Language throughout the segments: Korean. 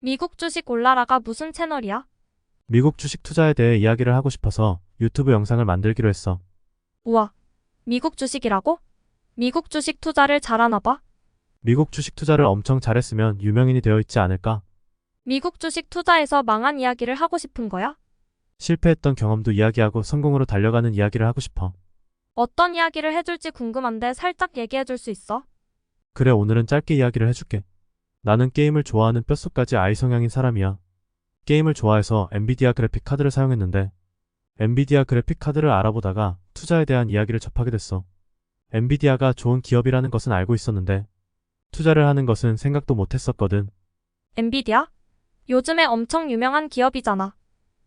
미국 주식 올라라가 무슨 채널이야? 미국 주식 투자에 대해 이야기를 하고 싶어서 유튜브 영상을 만들기로 했어. 우와. 미국 주식이라고? 미국 주식 투자를 잘하나 봐? 미국 주식 투자를 엄청 잘했으면 유명인이 되어 있지 않을까? 미국 주식 투자에서 망한 이야기를 하고 싶은 거야? 실패했던 경험도 이야기하고 성공으로 달려가는 이야기를 하고 싶어. 어떤 이야기를 해줄지 궁금한데 살짝 얘기해줄 수 있어? 그래, 오늘은 짧게 이야기를 해줄게. 나는 게임을 좋아하는 뼛속까지 아이 성향인 사람이야. 게임을 좋아해서 엔비디아 그래픽 카드를 사용했는데, 엔비디아 그래픽 카드를 알아보다가 투자에 대한 이야기를 접하게 됐어. 엔비디아가 좋은 기업이라는 것은 알고 있었는데, 투자를 하는 것은 생각도 못 했었거든. 엔비디아? 요즘에 엄청 유명한 기업이잖아.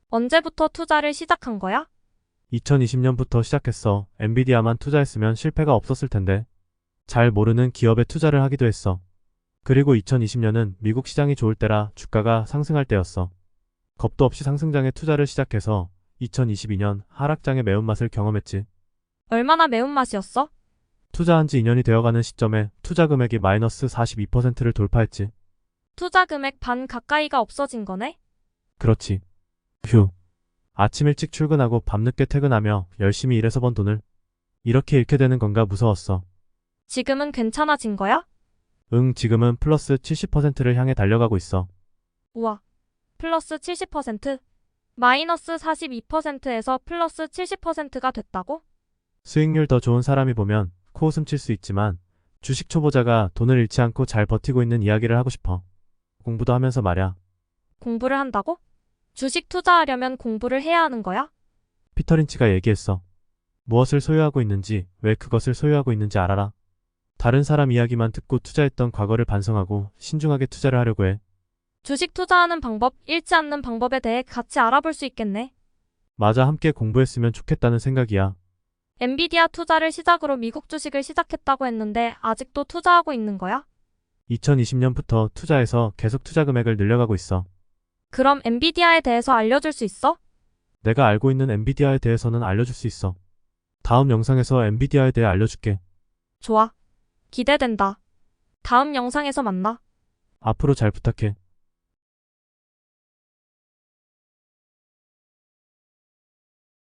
언제부터 투자를 시작한 거야? 2020년부터 시작했어. 엔비디아만 투자했으면 실패가 없었을 텐데. 잘 모르는 기업에 투자를 하기도 했어. 그리고 2020년은 미국 시장이 좋을 때라 주가가 상승할 때였어. 겁도 없이 상승장에 투자를 시작해서 2022년 하락장의 매운맛을 경험했지. 얼마나 매운맛이었어? 투자한 지 2년이 되어가는 시점에 투자 금액이 마이너스 42%를 돌파했지. 투자 금액 반 가까이가 없어진 거네? 그렇지. 휴. 아침 일찍 출근하고 밤늦게 퇴근하며 열심히 일해서 번 돈을 이렇게 잃게 되는 건가 무서웠어. 지금은 괜찮아진 거야? 응, 지금은 플러스 70%를 향해 달려가고 있어. 우와. 플러스 70%? 마이너스 42%에서 플러스 70%가 됐다고? 수익률 더 좋은 사람이 보면 코웃음 칠 수 있지만 주식 초보자가 돈을 잃지 않고 잘 버티고 있는 이야기를 하고 싶어. 공부도 하면서 말야. 공부를 한다고? 주식 투자하려면 공부를 해야 하는 거야? 피터 린치가 얘기했어. 무엇을 소유하고 있는지, 왜 그것을 소유하고 있는지 알아라. 다른 사람 이야기만 듣고 투자했던 과거를 반성하고 신중하게 투자를 하려고 해. 주식 투자하는 방법, 잃지 않는 방법에 대해 같이 알아볼 수 있겠네. 맞아, 함께 공부했으면 좋겠다는 생각이야. 엔비디아 투자를 시작으로 미국 주식을 시작했다고 했는데 아직도 투자하고 있는 거야? 2020년부터 투자해서 계속 투자 금액을 늘려가고 있어. 그럼 엔비디아에 대해서 알려줄 수 있어? 내가 알고 있는 엔비디아에 대해서는 알려줄 수 있어. 다음 영상에서 엔비디아에 대해 알려줄게. 좋아. 기대된다. 다음 영상에서 만나. 앞으로 잘 부탁해.